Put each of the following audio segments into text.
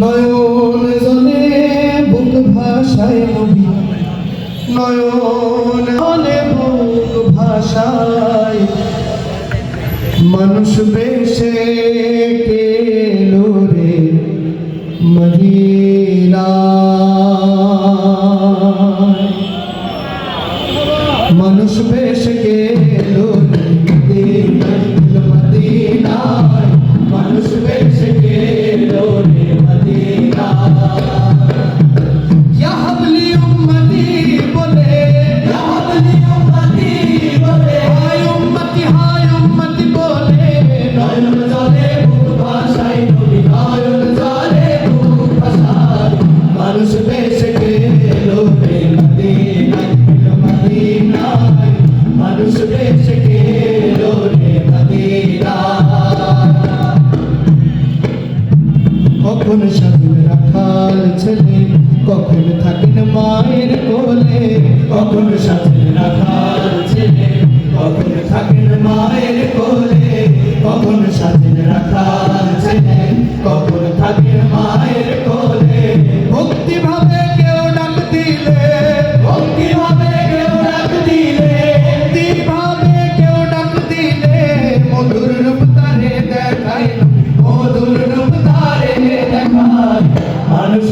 নয়ন জলে বুক ভাষায় নবী নয়ন জলে বুক ভাষায়। মানুষ বেশে কে লোরে মদিনা কখন স্বাধীন রাখাল ছেলে, কখন থাকেন মায়ের কোলে? কখন স্বাধীন রাখাল ছেলে, কখন থাকেন মায়ের কোলে? কখন স্বাধীন রাখাল ছেলে, কখন থাকেন মায়ের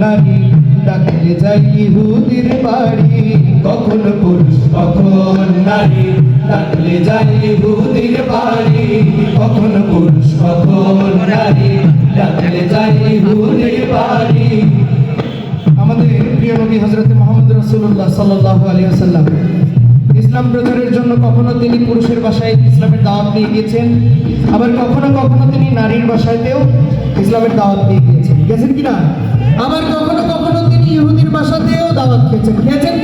নারী ডাকলে যাই ইহুদির বাড়ি। কখন পুরুষ, কখন নারী, ডাকলে যাই ইহুদির বাড়ি। কখন পুরুষ, কখন নারী, ডাকলে যাই ইহুদির বাড়ি। আমাদের প্রিয় নবী হজরত মোহাম্মদ রসুল্লাহ সাল্লাহ আলী আসাল্লাম ইসলাম প্রচারের জন্য কখনো তিনি পুরুষের বাসায় ইসলামের দাওয়াত দিয়ে গিয়েছেন? আবার কখনো কখনো তিনি নারীর বাসাতেও ইসলামের দাওয়াত দিয়ে গিয়েছেন? গেছেন কিনা? আবার কখনো কখনো তিনি ইহুদির বাসাতেও দাওয়াত খেয়েছেন। খেয়েছেন